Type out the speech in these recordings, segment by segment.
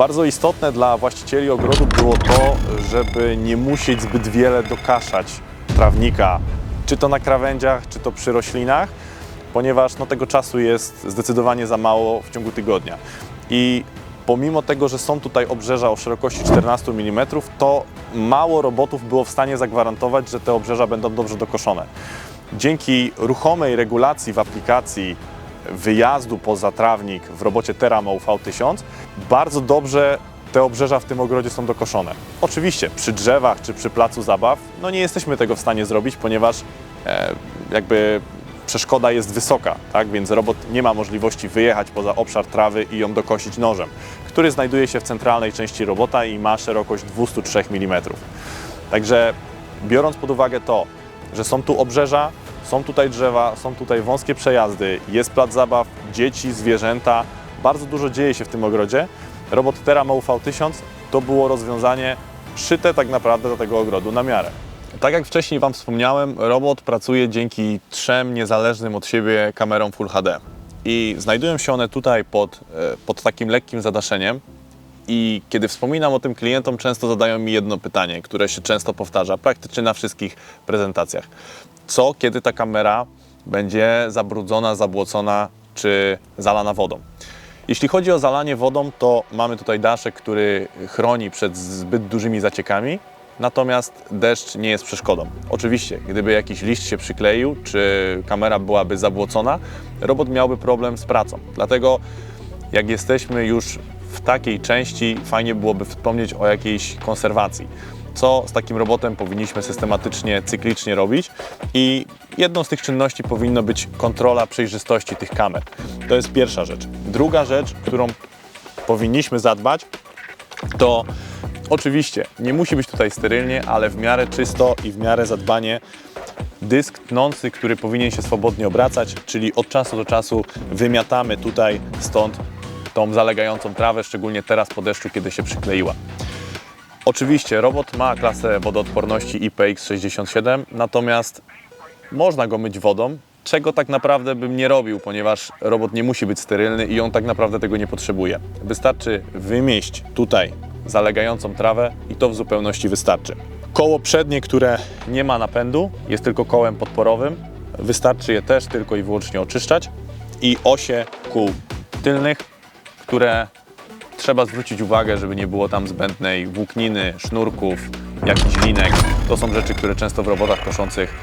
Bardzo istotne dla właścicieli ogrodu było to, żeby nie musieć zbyt wiele dokaszać trawnika, czy to na krawędziach, czy to przy roślinach, ponieważ no, tego czasu jest zdecydowanie za mało w ciągu tygodnia. I pomimo tego, że są tutaj obrzeża o szerokości 14 mm, to mało robotów było w stanie zagwarantować, że te obrzeża będą dobrze dokoszone. Dzięki ruchomej regulacji w aplikacji wyjazdu poza trawnik w robocie Teramo V1000 bardzo dobrze te obrzeża w tym ogrodzie są dokoszone. Oczywiście przy drzewach czy przy placu zabaw no nie jesteśmy tego w stanie zrobić, ponieważ e, jakby przeszkoda jest wysoka, tak? więc robot nie ma możliwości wyjechać poza obszar trawy i ją dokosić nożem, który znajduje się w centralnej części robota i ma szerokość 203 mm. Także biorąc pod uwagę to, że są tu obrzeża, są tutaj drzewa, są tutaj wąskie przejazdy, jest plac zabaw, dzieci, zwierzęta, bardzo dużo dzieje się w tym ogrodzie. Robot Teramo V1000 to było rozwiązanie szyte tak naprawdę do tego ogrodu na miarę. Tak jak wcześniej Wam wspomniałem, robot pracuje dzięki trzem niezależnym od siebie kamerom Full HD. I znajdują się one tutaj pod, e, pod takim lekkim zadaszeniem, i kiedy wspominam o tym klientom, często zadają mi jedno pytanie, które się często powtarza praktycznie na wszystkich prezentacjach. Co, kiedy ta kamera będzie zabrudzona, zabłocona czy zalana wodą? Jeśli chodzi o zalanie wodą, to mamy tutaj daszek, który chroni przed zbyt dużymi zaciekami, natomiast deszcz nie jest przeszkodą. Oczywiście, gdyby jakiś liść się przykleił, czy kamera byłaby zabłocona, robot miałby problem z pracą. Dlatego jak jesteśmy już w takiej części, fajnie byłoby wspomnieć o jakiejś konserwacji. Co z takim robotem powinniśmy systematycznie, cyklicznie robić i jedną z tych czynności powinno być kontrola przejrzystości tych kamer. To jest pierwsza rzecz. Druga rzecz, którą powinniśmy zadbać, to oczywiście nie musi być tutaj sterylnie, ale w miarę czysto i w miarę zadbanie dysk tnący, który powinien się swobodnie obracać, czyli od czasu do czasu wymiatamy tutaj stąd tą zalegającą trawę, szczególnie teraz po deszczu, kiedy się przykleiła. Oczywiście robot ma klasę wodoodporności IPX67, natomiast można go myć wodą, czego tak naprawdę bym nie robił, ponieważ robot nie musi być sterylny i on tak naprawdę tego nie potrzebuje. Wystarczy wymieść tutaj zalegającą trawę i to w zupełności wystarczy. Koło przednie, które nie ma napędu, jest tylko kołem podporowym. Wystarczy je też tylko i wyłącznie oczyszczać i osie kół tylnych, które trzeba zwrócić uwagę, żeby nie było tam zbędnej włókniny, sznurków, jakichś linek. To są rzeczy, które często w robotach koszących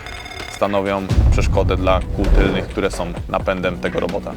stanowią przeszkodę dla kół tylnych, które są napędem tego robota.